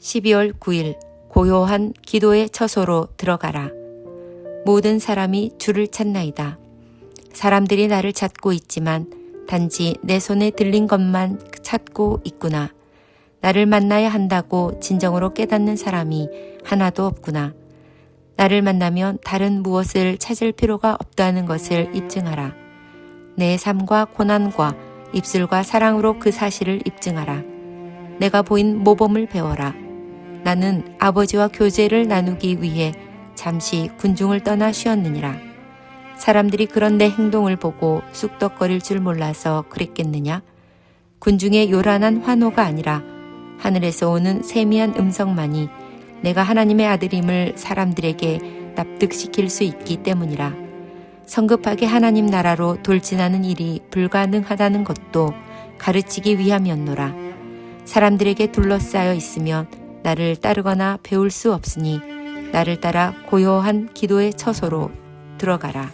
12월 9일 고요한 기도의 처소로 들어가라. 모든 사람이 주를 찾나이다. 사람들이 나를 찾고 있지만 단지 내 손에 들린 것만 찾고 있구나. 나를 만나야 한다고 진정으로 깨닫는 사람이 하나도 없구나. 나를 만나면 다른 무엇을 찾을 필요가 없다는 것을 입증하라. 내 삶과 고난과 입술과 사랑으로 그 사실을 입증하라. 내가 보인 모범을 배워라. 나는 아버지와 교제를 나누기 위해 잠시 군중을 떠나 쉬었느니라. 사람들이 그런 내 행동을 보고 쑥덕거릴 줄 몰라서 그랬겠느냐? 군중의 요란한 환호가 아니라 하늘에서 오는 세미한 음성만이 내가 하나님의 아들임을 사람들에게 납득시킬 수 있기 때문이라. 성급하게 하나님 나라로 돌진하는 일이 불가능하다는 것도 가르치기 위함이었노라. 사람들에게 둘러싸여 있으면 나를 따르거나 배울 수 없으니 나를 따라 고요한 기도의 처소로 들어가라.